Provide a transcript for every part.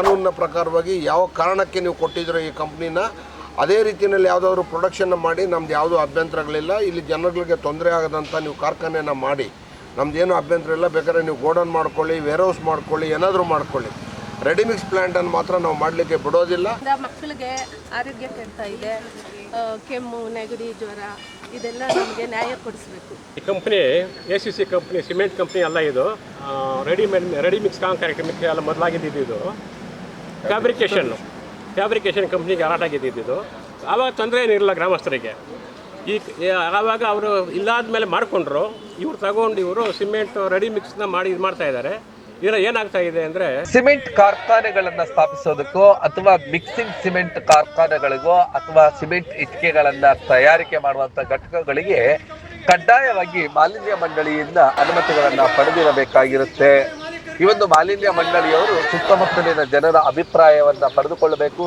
ಕಾನೂನಿನ ಪ್ರಕಾರವಾಗಿ ಯಾವ ಕಾರಣಕ್ಕೆ ನೀವು ಕೊಟ್ಟಿದ್ದೀರೋ ಈ ಕಂಪ್ನಿನ ಅದೇ ರೀತಿಯಲ್ಲಿ ಯಾವುದಾದ್ರು ಪ್ರೊಡಕ್ಷನ್ನ ಮಾಡಿ ನಮ್ದು ಯಾವುದೂ ಅಭ್ಯಂತರಗಳಿಲ್ಲ ಇಲ್ಲಿ ಜನಗಳಿಗೆ ತೊಂದರೆ ಆಗದಂಥ ನೀವು ಕಾರ್ಖಾನೆಯನ್ನು ಮಾಡಿ. ನಮ್ದೇನು ಅಭ್ಯಂತರ ಇಲ್ಲ ಬೇಕಾದ್ರೆ ನೀವು ಗೋಡನ್ ಮಾಡ್ಕೊಳ್ಳಿ ವೇರ್ ಹೌಸ್ ಮಾಡ್ಕೊಳ್ಳಿ ಏನಾದರೂ ಮಾಡ್ಕೊಳ್ಳಿ. ರೆಡಿಮಿಕ್ಸ್ ಪ್ಲ್ಯಾಂಟನ್ನು ಮಾತ್ರ ನಾವು ಮಾಡಲಿಕ್ಕೆ ಬಿಡೋದಿಲ್ಲ. ಮಕ್ಕಳಿಗೆ ಆರೋಗ್ಯ ಕೆಡ್ತಾ ಇದೆ ಕೆಮ್ಮು ನೆಗಡಿ ಜ್ವರ ಇದೆಲ್ಲ ನಮಗೆ ನ್ಯಾಯ ಕೊಡಿಸಬೇಕು. ಈ company A C C company cement company ಅಲ್ಲ ಇದು. ರೆಡಿಮೇಡ್ ರೆಡಿಮಿಕ್ಸ್ ಕಾಂಕ್ರೀಟ್ ಮಿಕ್ಸ್ ಎಲ್ಲ ಮೊದಲಾಗಿದ್ದು ಇದು. ಫ್ಯಾಬ್ರಿಕೇಷನ್ ಫ್ಯಾಬ್ರಿಕೇಷನ್ ಕಂಪ್ನಿಗೆ ಹಾರಾಟ ಗೆದ್ದಿದ್ದು ಆವಾಗ ತೊಂದರೆ ಏನಿರಲಿಲ್ಲ ಗ್ರಾಮಸ್ಥರಿಗೆ. ಈ ಆವಾಗ ಅವರು ಇಲ್ಲಾದ ಮೇಲೆ ಮಾಡಿಕೊಂಡ್ರು. ಇವ್ರು ತಗೊಂಡು ಇವರು ಸಿಮೆಂಟ್ ರೆಡಿ ಮಿಕ್ಸ್ನ ಮಾಡಿ ಇದು ಮಾಡ್ತಾ ಇದ್ದಾರೆ ಇದರ ಏನಾಗ್ತಾ ಇದೆ ಅಂದ್ರೆ ಸಿಮೆಂಟ್ ಕಾರ್ಖಾನೆಗಳನ್ನ ಸ್ಥಾಪಿಸೋದಕ್ಕೋ ಅಥವಾ ಮಿಕ್ಸಿಂಗ್ ಸಿಮೆಂಟ್ ಕಾರ್ಖಾನೆಗಳಿಗೋ ಅಥವಾ ಸಿಮೆಂಟ್ ಇಟ್ಟಿಗೆಗಳನ್ನ ತಯಾರಿಕೆ ಮಾಡುವಂತ ಘಟಕಗಳಿಗೆ ಕಡ್ಡಾಯವಾಗಿ ಮಾಲಿನ್ಯ ಮಂಡಳಿಯಿಂದ ಅನುಮತಿಗಳನ್ನ ಪಡೆದಿರಬೇಕಾಗಿರುತ್ತೆ. ಈ ಒಂದು ಮಾಲಿನ್ಯ ಮಂಡಳಿಯವರು ಸುತ್ತಮುತ್ತಲಿನ ಜನರ ಅಭಿಪ್ರಾಯವನ್ನು ಪಡೆದುಕೊಳ್ಳಬೇಕು,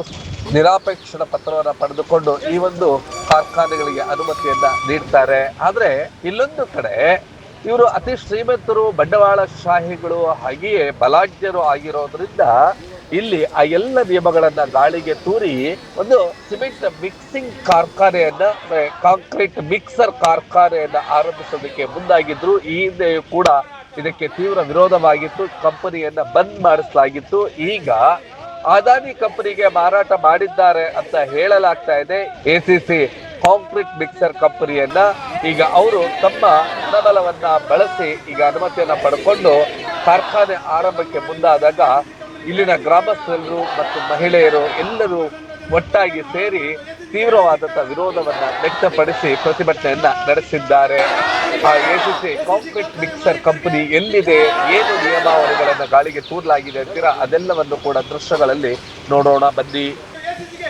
ನಿರಾಪೇಕ್ಷಣ ಪತ್ರವನ್ನು ಪಡೆದುಕೊಂಡು ಈ ಒಂದು ಕಾರ್ಖಾನೆಗಳಿಗೆ ಅನುಮತಿಯನ್ನ ನೀಡ್ತಾರೆ. ಆದರೆ ಇಲ್ಲೊಂದು ಕಡೆ ಇವರು ಅತಿ ಶ್ರೀಮಂತರು ಬಂಡವಾಳಶಾಹಿಗಳು ಹಾಗೆಯೇ ಬಲಾಢ್ಯರು ಆಗಿರೋದ್ರಿಂದ ಇಲ್ಲಿ ಆ ಎಲ್ಲ ನಿಯಮಗಳನ್ನ ಗಾಳಿಗೆ ತೂರಿ ಒಂದು ಸಿಮೆಂಟ್ ಮಿಕ್ಸಿಂಗ್ ಕಾರ್ಖಾನೆಯನ್ನ ಕಾಂಕ್ರೀಟ್ ಮಿಕ್ಸರ್ ಕಾರ್ಖಾನೆಯನ್ನ ಆರಂಭಿಸೋದಕ್ಕೆ ಮುಂದಾಗಿದ್ರು. ಈ ಹಿಂದೆಯೂ ಕೂಡ ಇದಕ್ಕೆ ತೀವ್ರ ವಿರೋಧವಾಗಿತ್ತು. ಕಂಪನಿಯನ್ನ ಬಂದ್ ಮಾಡಿಸಲಾಗಿತ್ತು. ಈಗ ಅದಾನಿ ಕಂಪನಿಗೆ ಮಾರಾಟ ಮಾಡಿದ್ದಾರೆ ಅಂತ ಹೇಳಲಾಗ್ತಾ ಇದೆ. ಎಸಿಸಿ ಕಾಂಕ್ರೀಟ್ ಮಿಕ್ಸರ್ ಕಂಪನಿಯನ್ನ. ಈಗ ಅವರು ತಮ್ಮ ಹಣಬಲವನ್ನ ಬಳಸಿ ಈಗ ಅನುಮತಿಯನ್ನ ಪಡ್ಕೊಂಡು ಕಾರ್ಖಾನೆ ಆರಂಭಕ್ಕೆ ಮುಂದಾದಾಗ ಇಲ್ಲಿನ ಗ್ರಾಮಸ್ಥರು ಮತ್ತು ಮಹಿಳೆಯರು ಎಲ್ಲರೂ ಒಟ್ಟಾಗಿ ಸೇರಿ ತೀವ್ರವಾದಂತಹ ವಿರೋಧವನ್ನ ವ್ಯಕ್ತಪಡಿಸಿ ಪ್ರತಿಭಟನೆಯನ್ನ ನಡೆಸಿದ್ದಾರೆ. ಆ ಎಸಿಸಿ ಕಾಂಕ್ರೀಟ್ ಮಿಕ್ಸರ್ ಕಂಪನಿ ಎಲ್ಲಿದೆ, ಏನು ನಿಯಮಾವಳಿಗಳನ್ನ ಗಾಳಿಗೆ ತೂರಲಾಗಿದೆ ಅಂತೀರಾ, ಅದೆಲ್ಲವನ್ನು ಕೂಡ ದೃಶ್ಯಗಳಲ್ಲಿ ನೋಡೋಣ, ಬನ್ನಿ.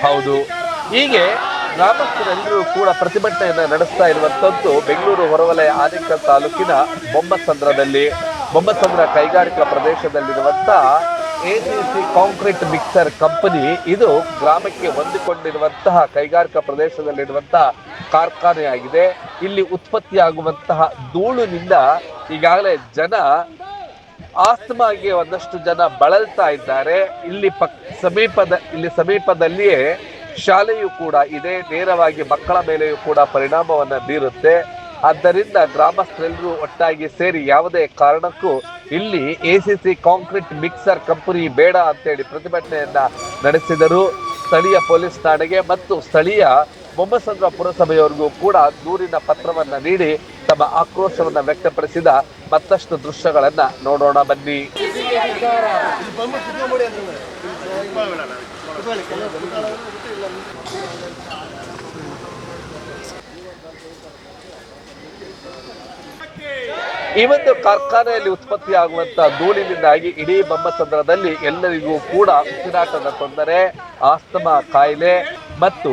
ಹೌದು. ಹೀಗೆ ಗ್ರಾಮಸ್ಥರೆಲ್ಲರೂ ಕೂಡ ಪ್ರತಿಭಟನೆಯನ್ನ ನಡೆಸ್ತಾ ಇರುವಂತದ್ದು ಬೆಂಗಳೂರು ಹೊರವಲಯ ಆನೇಕಲ್ ತಾಲೂಕಿನ ಬೊಮ್ಮಸಂದ್ರದಲ್ಲಿ. ಬೊಮ್ಮಸಂದ್ರ ಕೈಗಾರಿಕಾ ಪ್ರದೇಶದಲ್ಲಿರುವಂತ ಎಸಿಸಿ ಕಾಂಕ್ರೀಟ್ ಮಿಕ್ಸರ್ ಕಂಪನಿ ಇದು ಗ್ರಾಮಕ್ಕೆ ಹೊಂದಿಕೊಂಡಿರುವಂತಹ ಕೈಗಾರಿಕಾ ಪ್ರದೇಶದಲ್ಲಿರುವಂತಹ ಕಾರ್ಖಾನೆಯಾಗಿದೆ. ಇಲ್ಲಿ ಉತ್ಪತ್ತಿಯಾಗುವಂತಹ ಧೂಳಿನಿಂದ ಈಗಾಗಲೇ ಜನ ಆಸ್ತಮಾಗೆ ಒಂದಷ್ಟು ಜನ ಬಳಲ್ತಾ ಇದ್ದಾರೆ. ಇಲ್ಲಿ ಪಕ್, ಸಮೀಪದ, ಇಲ್ಲಿ ಸಮೀಪದಲ್ಲಿಯೇ ಶಾಲೆಯು ಕೂಡ ಇದೆ. ನೇರವಾಗಿ ಮಕ್ಕಳ ಮೇಲೆಯೂ ಕೂಡ ಪರಿಣಾಮವನ್ನು ಬೀರುತ್ತೆ. ಆದ್ದರಿಂದ ಗ್ರಾಮಸ್ಥರೆಲ್ಲರೂ ಒಟ್ಟಾಗಿ ಸೇರಿ ಯಾವುದೇ ಕಾರಣಕ್ಕೂ ಇಲ್ಲಿ ಎಸಿಸಿ ಕಾಂಕ್ರೀಟ್ ಮಿಕ್ಸರ್ ಕಂಪನಿ ಬೇಡ ಅಂತೇಳಿ ಪ್ರತಿಭಟನೆಯನ್ನ ನಡೆಸಿದರು. ಸ್ಥಳೀಯ ಪೊಲೀಸ್ ಠಾಣೆಗೆ ಮತ್ತು ಸ್ಥಳೀಯ ಬೊಮ್ಮಸಂದ್ರ ಪುರಸಭೆಯವರಿಗೂ ಕೂಡ ದೂರಿನ ಪತ್ರವನ್ನು ನೀಡಿ ತಮ್ಮ ಆಕ್ರೋಶವನ್ನು ವ್ಯಕ್ತಪಡಿಸಿದ ಮತ್ತಷ್ಟು ದೃಶ್ಯಗಳನ್ನ ನೋಡೋಣ ಬನ್ನಿ. ಈ ಒಂದು ಕಾರ್ಖಾನೆಯಲ್ಲಿ ಉತ್ಪತ್ತಿಯಾಗುವಂತಹ ಧೂಳಿನಿಂದಾಗಿ ಇಡೀ ಬೊಮ್ಮಸಂದ್ರದಲ್ಲಿ ಎಲ್ಲರಿಗೂ ಕೂಡ ಉಸಿರಾಟದ ತೊಂದರೆ, ಆಸ್ತಮಾ ಕಾಯಿಲೆ ಮತ್ತು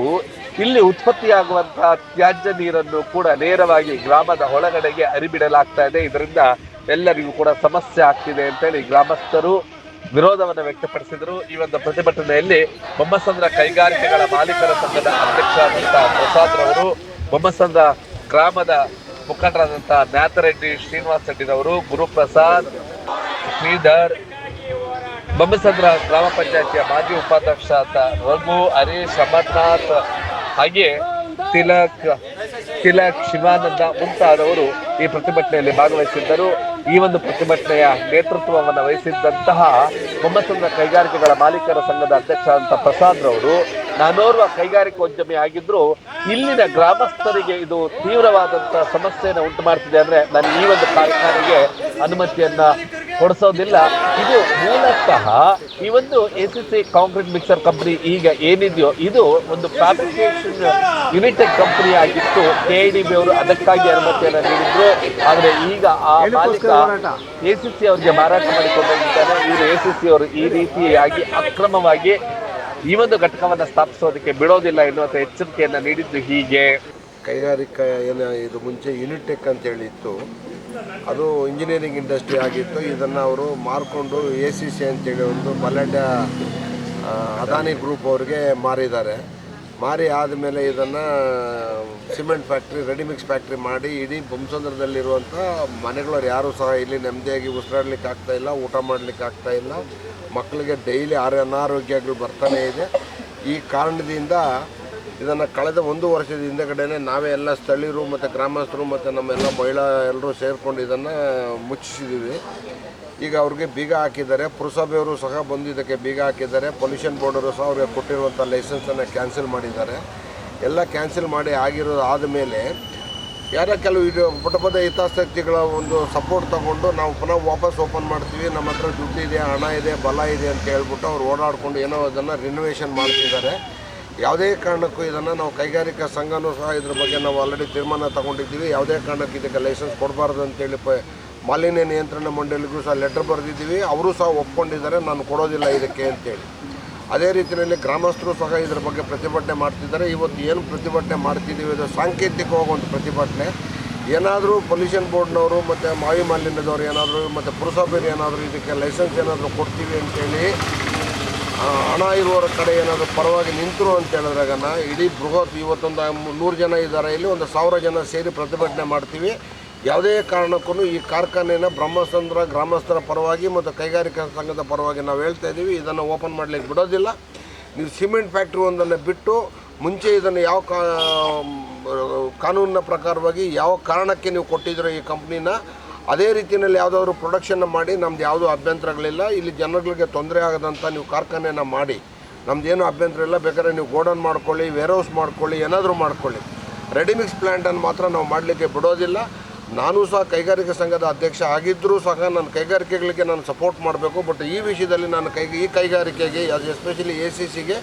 ಇಲ್ಲಿ ಉತ್ಪತ್ತಿಯಾಗುವಂತಹ ತ್ಯಾಜ್ಯ ನೀರನ್ನು ಕೂಡ ನೇರವಾಗಿ ಗ್ರಾಮದ ಒಳಗಡೆಗೆ ಅರಿಬಿಡಲಾಗ್ತಾ ಇದೆ. ಇದರಿಂದ ಎಲ್ಲರಿಗೂ ಕೂಡ ಸಮಸ್ಯೆ ಆಗ್ತಿದೆ ಅಂತೇಳಿ ಗ್ರಾಮಸ್ಥರು ವಿರೋಧವನ್ನು ವ್ಯಕ್ತಪಡಿಸಿದರು. ಈ ಒಂದು ಪ್ರತಿಭಟನೆಯಲ್ಲಿ ಬೊಮ್ಮಸಂದ್ರ ಕೈಗಾರಿಕೆಗಳ ಮಾಲೀಕರ ಸಂಘದ ಅಧ್ಯಕ್ಷರಾದಂತಹ ಪ್ರಸಾದ್ ರವರು ಬೊಮ್ಮಸಂದ್ರ ಗ್ರಾಮದ ಮುಖಂಡರಾದಂತಹ ನ್ಯಾತರೆಡ್ಡಿ ಶ್ರೀನಿವಾಸ್ ರೆಡ್ಡಿರವರು ಗುರುಪ್ರಸಾದ್, ಶ್ರೀಧರ್, ಬೊಮ್ಮಸಂದ್ರ ಗ್ರಾಮ ಪಂಚಾಯತಿಯ ಮಾಜಿ ಉಪಾಧ್ಯಕ್ಷ ಅಂತ ರಘು, ಹರೀಶ್, ಅಮರ್ನಾಥ್, ಹಾಗೆ ತಿಲಕ್ ತಿಲಕ್, ಶಿವಾನಂದ ಮುಂತಾದವರು ಈ ಪ್ರತಿಭಟನೆಯಲ್ಲಿ ಭಾಗವಹಿಸಿದ್ದರು. ಈ ಒಂದು ಪ್ರತಿಭಟನೆಯ ನೇತೃತ್ವವನ್ನು ವಹಿಸಿದ್ದಂತಹ ಬೊಮ್ಮಸಂದ್ರ ಕೈಗಾರಿಕೆಗಳ ಮಾಲೀಕರ ಸಂಘದ ಅಧ್ಯಕ್ಷ ಪ್ರಸಾದ್ ರವರು ನಾನೋರ್ವ ಕೈಗಾರಿಕೋದ್ಯಮಿ ಆಗಿದ್ರು ಇಲ್ಲಿನ ಗ್ರಾಮಸ್ಥರಿಗೆ ಇದು ತೀವ್ರವಾದಂತಹ ಸಮಸ್ಯೆಯನ್ನು ಉಂಟು ಮಾಡ್ತಿದೆ ಅಂದ್ರೆ ನಾನು ಈ ಒಂದು ಕಾರ್ಖಾನೆಗೆ ಅನುಮತಿಯನ್ನ ಕೊಡಿಸೋದಿಲ್ಲ. ಇದು ಮೂಲತಃ ಈ ಒಂದು A C C concrete mixer company ಈಗ ಏನಿದೆಯೋ ಇದು ಒಂದು ಫ್ಯಾಬ್ರಿಕೇಶನ್ ಯುನಿಟೆಡ್ ಕಂಪನಿ ಆಗಿತ್ತು. ಕೆ ಡಿ ಬಿ ಅವರು ಅದಕ್ಕಾಗಿ ಅನುಮತಿಯನ್ನ ನೀಡಿದ್ರು. ಆದ್ರೆ ಈಗ ಆ ಮಾಲೀಕ ಎ ಸಿ ಸಿ ಅವರಿಗೆ ಮಾರಾಟ ಮಾಡಿಕೊಂಡಿದ್ದಾರೆ ಇವರು ಎ ಸಿ ಸಿ ಅವರು ಈ ರೀತಿಯಾಗಿ ಅಕ್ರಮವಾಗಿ ಈ ಒಂದು ಘಟಕವನ್ನು ಸ್ಥಾಪಿಸೋದಕ್ಕೆ ಬಿಡೋದಿಲ್ಲ ಎನ್ನುವಂಥ ಎಚ್ಚರಿಕೆಯನ್ನು ನೀಡಿದ್ದು ಹೀಗೆ. ಕೈಗಾರಿಕಾ ಏನು ಇದು ಮುಂಚೆ ಯುನಿಟೆಕ್ ಅಂತೇಳಿ ಇತ್ತು ಅದು ಇಂಜಿನಿಯರಿಂಗ್ ಇಂಡಸ್ಟ್ರಿ ಆಗಿತ್ತು. ಇದನ್ನು ಅವರು ಮಾರ್ಕೊಂಡು ಎ ಸಿ ಸಿ ಅಂತೇಳಿ ಒಂದು ಬಲಾಢ್ಯ ಅದಾನಿ ಗ್ರೂಪ್ ಅವ್ರಿಗೆ ಮಾರಿದ್ದಾರೆ. ಮಾರಿ ಆದಮೇಲೆ ಇದನ್ನು ಸಿಮೆಂಟ್ ಫ್ಯಾಕ್ಟ್ರಿ, ರೆಡಿಮಿಕ್ಸ್ ಫ್ಯಾಕ್ಟ್ರಿ ಮಾಡಿ ಇಡೀ ಬೊಮ್ಮಸಂದ್ರದಲ್ಲಿರುವಂಥ ಮನೆಗಳವ್ರು ಯಾರೂ ಸಹ ಇಲ್ಲಿ ನೆಮ್ಮದಿಯಾಗಿ ಉಸಿರಾಡ್ಲಿಕ್ಕೆ ಆಗ್ತಾ ಇಲ್ಲ, ಊಟ ಮಾಡಲಿಕ್ಕೆ ಆಗ್ತಾ ಇಲ್ಲ. ಮಕ್ಕಳಿಗೆ ಡೈಲಿ ಆರ ಅನಾರೋಗ್ಯಗಳು ಬರ್ತಾನೇ ಇದೆ. ಈ ಕಾರಣದಿಂದ ಇದನ್ನು ಕಳೆದ ಒಂದು ವರ್ಷದ ಹಿಂದೆಗಡೆನೆ ನಾವೇ ಎಲ್ಲ ಸ್ಥಳೀಯರು ಮತ್ತು ಗ್ರಾಮಸ್ಥರು ಮತ್ತು ನಮ್ಮೆಲ್ಲ ಮಹಿಳಾ ಎಲ್ಲರೂ ಸೇರಿಕೊಂಡು ಇದನ್ನು ಮುಚ್ಚಿಸಿದ್ದೀವಿ ಈಗ ಅವ್ರಿಗೆ ಬೀಗ ಹಾಕಿದ್ದಾರೆ. ಪುರಸಭೆಯವರು ಸಹ ಬಂದು ಇದಕ್ಕೆ ಬೀಗ ಹಾಕಿದ್ದಾರೆ. ಪೊಲ್ಯೂಷನ್ ಬೋರ್ಡರು ಸಹ ಅವ್ರಿಗೆ ಕೊಟ್ಟಿರುವಂಥ ಲೈಸೆನ್ಸನ್ನು ಕ್ಯಾನ್ಸಲ್ ಮಾಡಿದ್ದಾರೆ. ಎಲ್ಲ ಕ್ಯಾನ್ಸಲ್ ಮಾಡಿ ಆಗಿರೋದು ಆದಮೇಲೆ ಯಾರ ಕೆಲವು ಇದು ಪುಟ ಪದ ಹಿತಾಸಕ್ತಿಗಳ ಒಂದು ಸಪೋರ್ಟ್ ತಗೊಂಡು ನಾವು ಪುನಃ ವಾಪಸ್ ಓಪನ್ ಮಾಡ್ತೀವಿ. ನಮ್ಮ ಹತ್ರ ದುಡ್ಡು ಇದೆ, ಹಣ ಇದೆ, ಬಲ ಇದೆ ಅಂತ ಹೇಳ್ಬಿಟ್ಟು ಅವ್ರು ಓಡಾಡಿಕೊಂಡು ಏನೋ ಅದನ್ನು ರಿನೋವೇಷನ್ ಮಾಡ್ತಿದ್ದಾರೆ. ಯಾವುದೇ ಕಾರಣಕ್ಕೂ ಇದನ್ನು ನಾವು ಕೈಗಾರಿಕಾ ಸಂಘನೂ ಸಹ ಇದ್ರ ಬಗ್ಗೆ ನಾವು ಆಲ್ರೆಡಿ ತೀರ್ಮಾನ ತಗೊಂಡಿದ್ದೀವಿ. ಯಾವುದೇ ಕಾರಣಕ್ಕೆ ಇದಕ್ಕೆ ಲೈಸೆನ್ಸ್ ಕೊಡಬಾರ್ದು ಅಂತೇಳಿ ಪ ಮಾಲಿನ್ಯ ನಿಯಂತ್ರಣ ಮಂಡಳಿಗೂ ಸಹ ಲೆಟರ್ ಬರೆದಿದ್ದೀವಿ. ಅವರು ಸಹ ಒಪ್ಕೊಂಡಿದ್ದಾರೆ. ನಾನು ಕೊಡೋದಿಲ್ಲ ಇದಕ್ಕೆ ಅಂತೇಳಿ. ಅದೇ ರೀತಿಯಲ್ಲಿ ಗ್ರಾಮಸ್ಥರು ಸಹ ಇದರ ಬಗ್ಗೆ ಪ್ರತಿಭಟನೆ ಮಾಡ್ತಿದ್ದಾರೆ. ಇವತ್ತು ಏನು ಪ್ರತಿಭಟನೆ ಮಾಡ್ತಿದ್ದೀವಿ ಅದು ಸಾಂಕೇತಿಕವಾಗಿ ಒಂದು ಪ್ರತಿಭಟನೆ. ಏನಾದರೂ ಪೊಲ್ಯೂಷನ್ ಬೋರ್ಡ್ನವರು ಮತ್ತು ಮಾವಿ ಮಾಲಿನ್ಯದವ್ರು ಏನಾದರೂ ಮತ್ತು ಪುರಸಭೆಯರು ಏನಾದರೂ ಇದಕ್ಕೆ ಲೈಸೆನ್ಸ್ ಏನಾದರೂ ಕೊಡ್ತೀವಿ ಅಂತೇಳಿ ಹಣ ಇರುವವರ ಕಡೆ ಏನಾದರೂ ಪರವಾಗಿ ನಿಂತರು ಅಂತ ಹೇಳಿದ್ರಾಗನ ಇಡೀ ಬೃಹತ್ ಇವತ್ತೊಂದು ನೂರು ಜನ ಇದ್ದಾರೆ. ಇಲ್ಲಿ ಒಂದು ಸಾವಿರ ಜನ ಸೇರಿ ಪ್ರತಿಭಟನೆ ಮಾಡ್ತೀವಿ. ಯಾವುದೇ ಕಾರಣಕ್ಕೂ ಈ ಕಾರ್ಖಾನೆನ ಬ್ರಹ್ಮಸಂದ್ರ ಗ್ರಾಮಸ್ಥರ ಪರವಾಗಿ ಮತ್ತು ಕೈಗಾರಿಕಾ ಸಂಘದ ಪರವಾಗಿ ನಾವು ಹೇಳ್ತಾ ಇದ್ದೀವಿ, ಇದನ್ನು ಓಪನ್ ಮಾಡಲಿಕ್ಕೆ ಬಿಡೋದಿಲ್ಲ. ನೀವು ಸಿಮೆಂಟ್ ಫ್ಯಾಕ್ಟ್ರಿ ಒಂದನ್ನು ಬಿಟ್ಟು ಮುಂಚೆ ಇದನ್ನು ಯಾವ ಕಾ ಕಾನೂನಿನ ಪ್ರಕಾರವಾಗಿ ಯಾವ ಕಾರಣಕ್ಕೆ ನೀವು ಕೊಟ್ಟಿದ್ದೀರೋ ಈ ಕಂಪ್ನಿನ, ಅದೇ ರೀತಿಯಲ್ಲಿ ಯಾವುದಾದ್ರು ಪ್ರೊಡಕ್ಷನ್ನ ಮಾಡಿ, ನಮ್ದು ಯಾವುದೂ ಅಭ್ಯಂತರಗಳಿಲ್ಲ. ಇಲ್ಲಿ ಜನಗಳಿಗೆ ತೊಂದರೆ ಆಗದಂಥ ನೀವು ಕಾರ್ಖಾನೆನ ಮಾಡಿ. ನಮ್ದೇನು ಅಭ್ಯಂತರ ಇಲ್ಲ, ಬೇಕಾದ್ರೆ ನೀವು ಗೋಡನ್ ಮಾಡ್ಕೊಳ್ಳಿ ವೇರ್ಹೌಸ್ ಮಾಡ್ಕೊಳ್ಳಿ, ಏನಾದರೂ ಮಾಡ್ಕೊಳ್ಳಿ. ರೆಡಿಮಿಕ್ಸ್ ಪ್ಲ್ಯಾಂಟನ್ನು ಮಾತ್ರ ನಾವು ಮಾಡಲಿಕ್ಕೆ ಬಿಡೋದಿಲ್ಲ. ನಾನು ಸಹ ಕೈಗಾರಿಕಾ ಸಂಘದ ಅಧ್ಯಕ್ಷ ಆಗಿದ್ದರೂ ಸಹ ನನ್ನ ಕೈಗಾರಿಕೆಗಳಿಗೆ ನಾನು ಸಪೋರ್ಟ್ ಮಾಡಬೇಕು ಬಟ್ ಈ ವಿಷಯದಲ್ಲಿ ನಾನು ಕೈ, ಈ ಕೈಗಾರಿಕೆಗೆ ಎಸ್ಪೆಷಲಿ ಎ ಸಿ ಸಿಗೆ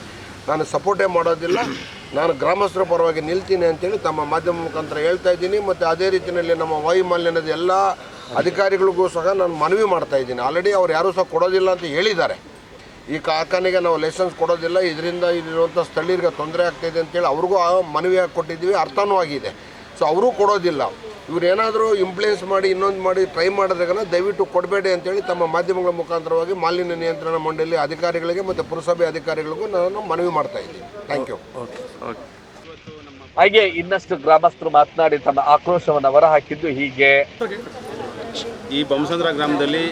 ನಾನು ಸಪೋರ್ಟೇ ಮಾಡೋದಿಲ್ಲ. ನಾನು ಗ್ರಾಮಸ್ಥರ ಪರವಾಗಿ ನಿಲ್ತೀನಿ ಅಂತೇಳಿ ತಮ್ಮ ಮಾಧ್ಯಮ ಮುಖಾಂತರ ಹೇಳ್ತಾ ಇದ್ದೀನಿ. ಮತ್ತು ಅದೇ ರೀತಿಯಲ್ಲಿ ನಮ್ಮ ವಾಯು ಮಾಲಿನ್ಯದ ಎಲ್ಲ ಅಧಿಕಾರಿಗಳಿಗೂ ಸಹ ನಾನು ಮನವಿ ಮಾಡ್ತಾ ಇದ್ದೀನಿ. ಆಲ್ರೆಡಿ ಅವ್ರು ಯಾರೂ ಸಹ ಕೊಡೋದಿಲ್ಲ ಅಂತ ಹೇಳಿದ್ದಾರೆ. ಈ ಕಾರ್ಖಾನೆಗೆ ನಾವು ಲೈಸೆನ್ಸ್ ಕೊಡೋದಿಲ್ಲ. ಇದರಿಂದ ಇಲ್ಲಿರುವಂಥ ಸ್ಥಳೀಯರಿಗೆ ತೊಂದರೆ ಆಗ್ತಾಯಿದೆ ಅಂತೇಳಿ ಅವ್ರಿಗೂ ಮನವಿ ಕೊಟ್ಟಿದ್ದೀವಿ ಅರ್ಥನೂ ಆಗಿದೆ. ಸೊ ಅವರೂ ಕೊಡೋದಿಲ್ಲ. ಇವ್ರು ಏನಾದರೂ ಇಂಪ್ಲೇಸ್ ಮಾಡಿ ಇನ್ನೊಂದು ಮಾಡಿ ಟ್ರೈ ಮಾಡಿದಾಗನ ದಯವಿಟ್ಟು ಕೊಡಬೇಡಿ ಅಂತೇಳಿ ತಮ್ಮ ಮಾಧ್ಯಮಗಳ ಮುಖಾಂತರವಾಗಿ ಮಾಲಿನ್ಯ ನಿಯಂತ್ರಣ ಮಂಡಳಿ ಅಧಿಕಾರಿಗಳಿಗೆ ಮತ್ತು ಪುರಸಭೆ ಅಧಿಕಾರಿಗಳಿಗೂ ನಾನು ಮನವಿ ಮಾಡ್ತಾ ಇದ್ದೀನಿ. ಥ್ಯಾಂಕ್ ಯು ಹಾಗೆ ಇನ್ನಷ್ಟು ಗ್ರಾಮಸ್ಥರು ಮಾತನಾಡಿ ತಮ್ಮ ಆಕ್ರೋಶವನ್ನು ಹೊರಹಾಕಿದ್ದು ಹೀಗೆ. ಈ ಬೊಮ್ಮಸಂದ್ರ ಗ್ರಾಮದಲ್ಲಿ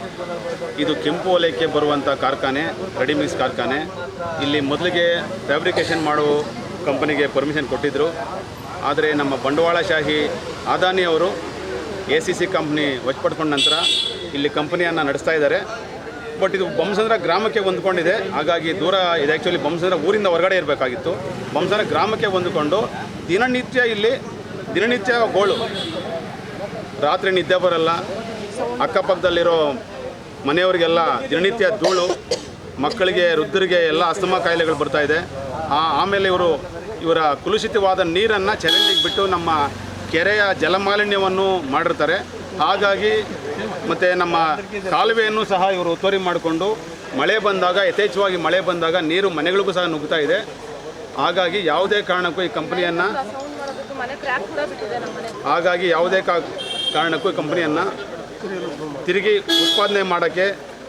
ಇದು ಕೆಂಪು ವಲಯಕ್ಕೆ ಬರುವಂಥ ಕಾರ್ಖಾನೆ ರೆಡಿಮಿಕ್ಸ್ ಕಾರ್ಖಾನೆ. ಇಲ್ಲಿ ಮೊದಲಿಗೆ ಫ್ಯಾಬ್ರಿಕೇಷನ್ ಮಾಡೋ ಕಂಪನಿಗೆ ಪರ್ಮಿಷನ್ ಕೊಟ್ಟಿದ್ದರು ಆದರೆ ನಮ್ಮ ಬಂಡವಾಳಶಾಹಿ ಅದಾನಿ ಅವರು ಎ ಸಿ ಸಿ ಕಂಪ್ನಿ ವಶಪಡ್ಕೊಂಡ ನಂತರ ಇಲ್ಲಿ ಕಂಪನಿಯನ್ನು ನಡೆಸ್ತಾ ಇದ್ದಾರೆ. ಬಟ್ ಇದು ಬೊಮ್ಮಸಂದ್ರ ಗ್ರಾಮಕ್ಕೆ ಹೊಂದ್ಕೊಂಡಿದೆ. ಹಾಗಾಗಿ ದೂರ ಇದು. ಆ್ಯಕ್ಚುಲಿ ಬೊಮ್ಮಸಂದ್ರ ಊರಿಂದ ಹೊರಗಡೆ ಇರಬೇಕಾಗಿತ್ತು. ಬೊಮ್ಮಸಂದ್ರ ಗ್ರಾಮಕ್ಕೆ ಹೊಂದಿಕೊಂಡು ದಿನನಿತ್ಯ ಇಲ್ಲಿ ದಿನನಿತ್ಯ ಗೋಳು. ರಾತ್ರಿ ನಿದ್ದೆ ಬರಲ್ಲ. ಅಕ್ಕಪಕ್ಕದಲ್ಲಿರೋ ಮನೆಯವರಿಗೆಲ್ಲ ದಿನನಿತ್ಯ ಧೂಳು. ಮಕ್ಕಳಿಗೆ, ವೃದ್ಧರಿಗೆ ಎಲ್ಲ ಅಸ್ತಮ ಕಾಯಿಲೆಗಳು ಬರ್ತಾ ಇದೆ. ಆ, ಆಮೇಲೆ ಇವರು ಇವರ ಕುಲುಷಿತವಾದ ನೀರನ್ನು ಚರಂಡಿಗೆ ಬಿಟ್ಟು ನಮ್ಮ ಕೆರೆಯ ಜಲಮಾಲಿನ್ಯವನ್ನು ಮಾಡಿರ್ತಾರೆ. ಹಾಗಾಗಿ ಮತ್ತು ನಮ್ಮ ಕಾಲುವೆಯನ್ನು ಸಹ ಇವರು ಒತ್ತುವರಿ ಮಾಡಿಕೊಂಡು ಮಳೆ ಬಂದಾಗ ಯಥೇಚ್ಛವಾಗಿ ಮಳೆ ಬಂದಾಗ ನೀರು ಮನೆಗಳಿಗೂ ಸಹ ನುಗ್ಗುತ್ತಾ ಇದೆ. ಹಾಗಾಗಿ ಯಾವುದೇ ಕಾರಣಕ್ಕೂ ಈ ಕಂಪ್ನಿಯನ್ನು ಹಾಗಾಗಿ ಯಾವುದೇ ಕಾರಣಕ್ಕೂ ಈ ಕಂಪ್ನಿಯನ್ನು ತಿರುಗಿ ಉತ್ಪಾದನೆ ಮಾಡೋಕ್ಕೆ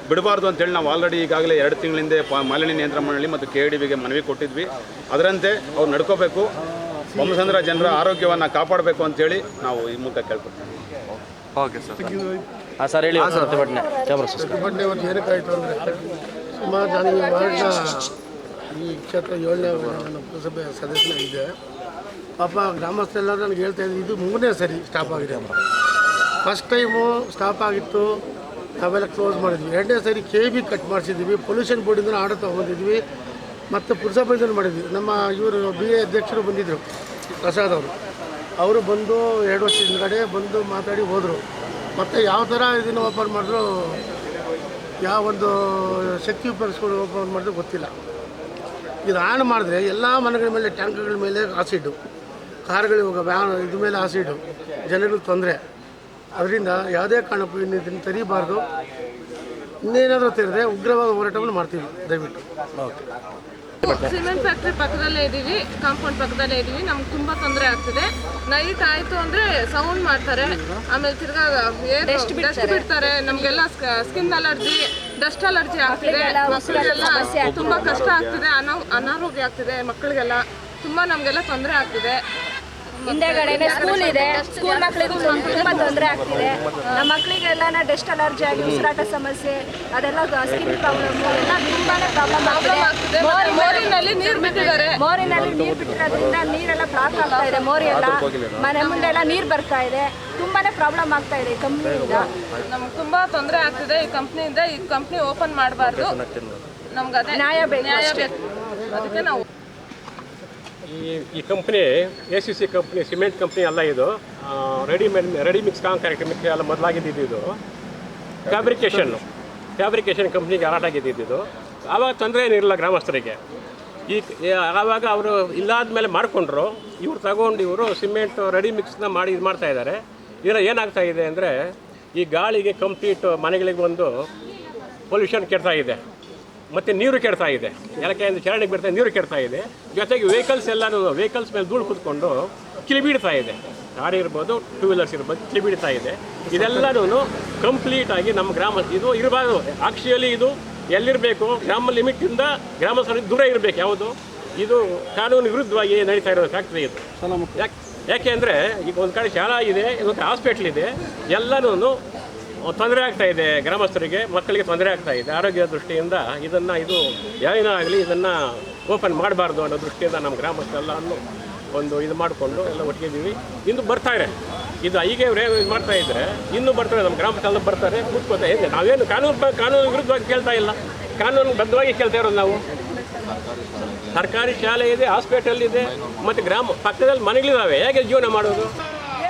ಬಿಡಬಾರ್ದು ಅಂತೇಳಿ ನಾವು ಆಲ್ರೆಡಿ ಈಗಾಗಲೇ ಎರಡು ತಿಂಗಳಿಂದ ಮಾಲಿನ್ಯ ನಿಯಂತ್ರಣ ಮಂಡಳಿ ಮತ್ತು ಕೆ ಡಿ ಬಿಗೆ ಮನವಿ ಕೊಟ್ಟಿದ್ವಿ. ಅದರಂತೆ ಅವ್ರು ನಡ್ಕೋಬೇಕು. ಬೊಮ್ಮಸಂದ್ರ ಜನರ ಆರೋಗ್ಯವನ್ನು ಕಾಪಾಡಬೇಕು ಅಂತೇಳಿ ನಾವು ಈ ಮೂಲಕ ಕೇಳ್ಕೊಡ್ತೀವಿ ಓಕೆ ಸರ್. ಹಾಂ ಸರ್ ಹೇಳಿ ಪ್ರತಿಭಟನೆ. Camera sir. ಪ್ರತಿಭಟನೆ ಇವತ್ತು ಏನಕ್ಕಾಯಿತು ಅಂದರೆ ಸುಮಾರು ನಾನು ಈ ವಾರ್ಡ್ನ ಈ ಕ್ಷೇತ್ರ ಏಳನೇ ಪುರಸಭೆ ಸದಸ್ಯನಾಗಿದ್ದೆ ಪಾಪ ಗ್ರಾಮಸ್ಥರೆಲ್ಲ ನನಗೆ ಹೇಳ್ತಾ ಇದ್ದೀನಿ ಇದು ಮೂರನೇ ಸರಿ ಸ್ಟಾಪ್ ಆಗಿದೆ ಅಂತ. ಫಸ್ಟ್ ಟೈಮು ಸ್ಟಾಪ್ ಆಗಿತ್ತು. ನಾವೆಲ್ಲ ಕ್ಲೋಸ್ ಮಾಡಿದ್ವಿ. ಎರಡನೇ ಸರಿ ಕೆ ಬಿ ಕಟ್ ಮಾಡಿಸಿದ್ವಿ ಪೊಲ್ಯೂಷನ್ ಬೋರ್ಡಿಂದ ಆರ್ಡರ್ ತೊಗೊಂಡಿದ್ವಿ. ಮತ್ತು ಪುರಸಭೆಯಲ್ಲಿ ಮಾಡಿದ್ವಿ ನಮ್ಮ ಇವರು ಬಿ ಎ ಅಧ್ಯಕ್ಷರು ಬಂದಿದ್ದರು ಪ್ರಸಾದ್ ಅವರು. ಅವರು ಬಂದು ಎರಡು ವರ್ಷ ಹಿಂದ್ಗಡೆ ಬಂದು ಮಾತಾಡಿ ಹೋದರು. ಮತ್ತು ಯಾವ ಥರ ಇದನ್ನು ಓಪನ್ ಮಾಡಿದ್ರು, ಯಾವ ಒಂದು ಶಕ್ತಿ ಉಪಯೋಗಿಸ್ಕೊಂಡು ಓಪನ್ ಮಾಡಿದ್ರು ಗೊತ್ತಿಲ್ಲ. ಇದು ಆನ್ ಮಾಡಿದ್ರೆ ಎಲ್ಲ ಮನೆಗಳ ಮೇಲೆ, ಟ್ಯಾಂಕ್ಗಳ ಮೇಲೆ ಆಸಿಡ್ಡು ಕಾರ್ಗಳಿಗೆ ವ್ಯಾನ್ ಇದ್ರ ಮೇಲೆ ಆಸಿಡು ಜನಗಳಿಗೆ ತೊಂದರೆ. ಅದರಿಂದ ಯಾವುದೇ ಕಾರಣಕ್ಕೂ ಇದನ್ನು ತೆರೀಬಾರ್ದು. ಇನ್ನೇನಾದರೂ ತೆರೆದ್ರೆ ಉಗ್ರವಾದ ಹೋರಾಟವನ್ನು ಮಾಡ್ತೀವಿ, ದಯವಿಟ್ಟು. ಸಿಮೆಂಟ್ ಫ್ಯಾಕ್ಟ್ರಿ ಪಕ್ಕದಲ್ಲೇ ಇದ್ದೀವಿ ಕಾಂಪೌಂಡ್ ಪಕ್ಕದಲ್ಲೇ ಇದ್ದೀವಿ ನಮ್ಗೆ ತುಂಬಾ ತೊಂದರೆ ಆಗ್ತಿದೆ. ನೈಟ್ ಆಯ್ತು ಅಂದ್ರೆ ಸೌಂಡ್ ಮಾಡ್ತಾರೆ. ಆಮೇಲೆ ತಿರ್ಗಾ ಡಸ್ಟ್ ಬಿಡ್ತಾರೆ. ನಮ್ಗೆಲ್ಲ ಸ್ಕಿನ್ ಅಲರ್ಜಿ ಡಸ್ಟ್ ಅಲರ್ಜಿ ಆಗ್ತಿದೆ. ಮಕ್ಕಳಿಗೆಲ್ಲ ತುಂಬಾ ಕಷ್ಟ ಆಗ್ತಿದೆ. ಅನಾ ಅನಾರೋಗ್ಯ ಆಗ್ತಿದೆ ಮಕ್ಕಳಿಗೆಲ್ಲ ತುಂಬ ನಮಗೆಲ್ಲ ತೊಂದರೆ ಆಗ್ತಿದೆ. ಹಿಂದೆಗಡೆನೆ ಸ್ಕೂಲ್ ಇದೆ. ಸ್ಕೂಲ್ ಮಕ್ಕಳಿಗೂ ತುಂಬಾ ತೊಂದರೆ ಆಗ್ತಿದೆ. ನಮ್ಮ ಮಕ್ಕಳಿಗೆಲ್ಲ ಡೆಸ್ಟ್ ಅಲರ್ಜಿ ಆಗಿ ಉಸಿರಾಟ ಸಮಸ್ಯೆ ಅದೆಲ್ಲ ಸ್ಕಿನ್ ಪ್ರಾಬ್ಲಮ್ ಎಲ್ಲ ತುಂಬಾನೇ ಪ್ರಾಬ್ಲಮ್ ಆಗ್ತಿದೆ. ಮೋರಿನಲ್ಲಿ ನೀರು ಬಿಟ್ಟಿದ್ದಾರೆ. ಮೋರಿನಲ್ಲಿ ನೀರು ಬಿಟ್ಟಿರೋದ್ರಿಂದ ನೀರೆಲ್ಲ ಬ್ಲಾಕ್ ಆಗ್ತಾ ಇದೆ ಮೋರಿ ಎಲ್ಲ ಮನೆ ಮುಂದೆ ಎಲ್ಲ ನೀರು ಬರ್ತಾ ಇದೆ. ತುಂಬಾನೇ ಪ್ರಾಬ್ಲಮ್ ಆಗ್ತಾ ಇದೆ ಈ ಕಂಪ್ನಿಯಿಂದ ನಮ್ಗೆ ತುಂಬಾ ತೊಂದರೆ ಆಗ್ತಿದೆ ಈ ಕಂಪ್ನಿಯಿಂದ ಈ ಕಂಪ್ನಿ ಓಪನ್ ಮಾಡಬಾರ್ದು. ನಮ್ಗೆ ನ್ಯಾಯ ಬೇಕು. ಅದಕ್ಕೆ ನಾವು ಈ ಈ company A C C company cement company ಅಲ್ಲ ಇದು. ರೆಡಿಮೇಡ್ ರೆಡಿ ಮಿಕ್ಸ್ ಕಾಂಕ್ರೀಟ್ ಎಲ್ಲ ಮೊದಲಾಗಿದ್ದು ಇದು. ಫ್ಯಾಬ್ರಿಕೇಷನ್ನು ಫ್ಯಾಬ್ರಿಕೇಷನ್ ಕಂಪ್ನಿಗೆ ಆಗಿದ್ದು ಆವಾಗ ತೊಂದರೆ ಏನಿರಲಿಲ್ಲ ಗ್ರಾಮಸ್ಥರಿಗೆ. ಈ ಆವಾಗ ಅವರು ಇಲ್ಲಾದ ಮೇಲೆ ಮಾಡಿಕೊಂಡ್ರು. ಇವ್ರು ತಗೊಂಡು ಇವರು ಸಿಮೆಂಟ್ ರೆಡಿ ಮಿಕ್ಸ್ನ ಮಾಡಿ ಇದು ಮಾಡ್ತಾ ಇದ್ದಾರೆ ಇದರ ಏನಾಗ್ತಾ ಇದೆ ಅಂದರೆ ಈ ಗಾಳಿಗೆ ಕಂಪ್ಲೀಟ್ ಮನೆಗಳಿಗೆ ಒಂದು ಪೊಲ್ಯೂಷನ್ ಕೆಡ್ತಾ ಇದೆ. ಮತ್ತು ನೀರು ಕೆಡ್ತಾ ಇದೆ. ಯಾಕೆ ಚರಣಿಗೆ ಚರಂಡಿಗೆ ಬರ್ತಾ ನೀರು ಕೆಡ್ತಾ ಇದೆ. ಜೊತೆಗೆ ವೆಹಿಕಲ್ಸ್ ಎಲ್ಲನೂ ವೆಹಿಕಲ್ಸ್ ಮೇಲೆ ಧೂಳು ಕೂತ್ಕೊಂಡು ಕಿಲಿಬೀಡ್ತಾ ಇದೆ. ಕಾರು ಇರ್ಬೋದು ಟೂ ವೀಲರ್ಸ್ ಇರ್ಬೋದು ಕಿಲಿಬೀಡ್ತಾ ಇದೆ. ಇದೆಲ್ಲನೂ ಕಂಪ್ಲೀಟಾಗಿ ನಮ್ಮ ಗ್ರಾಮ ಇದು ಇರಬಾರ್ದು ಆಕ್ಚುಲಿ ಇದು ಎಲ್ಲಿರಬೇಕು? ಗ್ರಾಮ ಲಿಮಿಟಿಂದ ಗ್ರಾಮ ದೂರ ಇರಬೇಕು ಯಾವುದು? ಇದು ಕಾನೂನು ವಿರುದ್ಧವಾಗಿ ನಡೀತಾ ಇರೋ ಫ್ಯಾಕ್ಟ್ರಿ ಇದು. ಯಾಕೆ ಯಾಕೆ ಅಂದರೆ ಈಗ ಒಂದು ಕಡೆ ಶಾಲಾ ಇದೆ ಒಂದು ಹಾಸ್ಪಿಟ್ಲ್ ಇದೆ. ಎಲ್ಲನೂ ತೊಂದರೆ ಆಗ್ತಾ ಇದೆ ಗ್ರಾಮಸ್ಥರಿಗೆ, ಮಕ್ಕಳಿಗೆ ತೊಂದರೆ ಆಗ್ತಾ ಇದೆ. ಆರೋಗ್ಯ ದೃಷ್ಟಿಯಿಂದ ಇದನ್ನು, ಇದು ಏನೇ ಆಗಲಿ ಇದನ್ನು ಓಪನ್ ಮಾಡಬಾರ್ದು ಅನ್ನೋ ದೃಷ್ಟಿಯಿಂದ ನಮ್ಮ ಗ್ರಾಮಸ್ಥರೆಲ್ಲನೂ ಒಂದು ಇದು ಮಾಡಿಕೊಂಡು ಎಲ್ಲ ಒಟ್ಟಿಗೆ ಇಂದು ಬರ್ತಾರೆ ಇದು ಹೀಗೆ ಇದು ಮಾಡ್ತಾ ಇದ್ದರೆ ಇನ್ನೂ ಬರ್ತಾರೆ, ನಮ್ಮ ಗ್ರಾಮಸ್ಥರೆಲ್ಲ ಬರ್ತಾರೆ ಕೂತ್ಕೋತಾ ಇದೆ ನಾವೇನು ಕಾನೂನು ಕಾನೂನು ವಿರುದ್ಧವಾಗಿ ಕೇಳ್ತಾ ಇಲ್ಲ. ಕಾನೂನು ಬದ್ಧವಾಗಿ ಕೇಳ್ತಾ ಇರೋದು ನಾವು. ಸರ್ಕಾರಿ ಶಾಲೆ ಇದೆ, ಹಾಸ್ಪಿಟಲ್ ಇದೆ, ಮತ್ತು ಗ್ರಾಮ ಪಕ್ಕದಲ್ಲಿ ಮನೆಗಳಿದ್ದಾವೆ. ಹೇಗೆ ಜೀವನ ಮಾಡೋದು?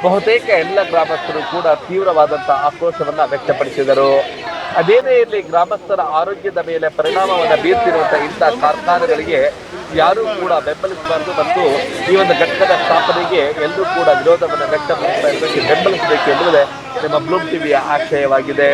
ಬಹುತೇಕ ಎಲ್ಲ ಗ್ರಾಮಸ್ಥರು ಕೂಡ ತೀವ್ರವಾದಂತಹ ಆಕ್ರೋಶವನ್ನ ವ್ಯಕ್ತಪಡಿಸಿದರು. ಅದೇ ಇರಲಿ ಗ್ರಾಮಸ್ಥರ ಆರೋಗ್ಯದ ಮೇಲೆ ಪರಿಣಾಮವನ್ನ ಬೀರ್ತಿರುವಂತಹ ಇಂತಹ ಕಾರ್ಖಾನೆಗಳಿಗೆ ಯಾರೂ ಕೂಡ ಬೆಂಬಲಿಸಬಾರದು ಮತ್ತು ಈ ಒಂದು ಘಟಕದ ಸ್ಥಾಪನೆಗೆ ಎಲ್ಲರೂ ಕೂಡ ವಿರೋಧವನ್ನು ವ್ಯಕ್ತಪಡಿಸ್ತಾ ಬೆಂಬಲಿಸಬೇಕು ಎನ್ನುವುದೇ ನಿಮ್ಮ ಬ್ಲೂಮ್ ಟಿವಿಯ ಆಶಯವಾಗಿದೆ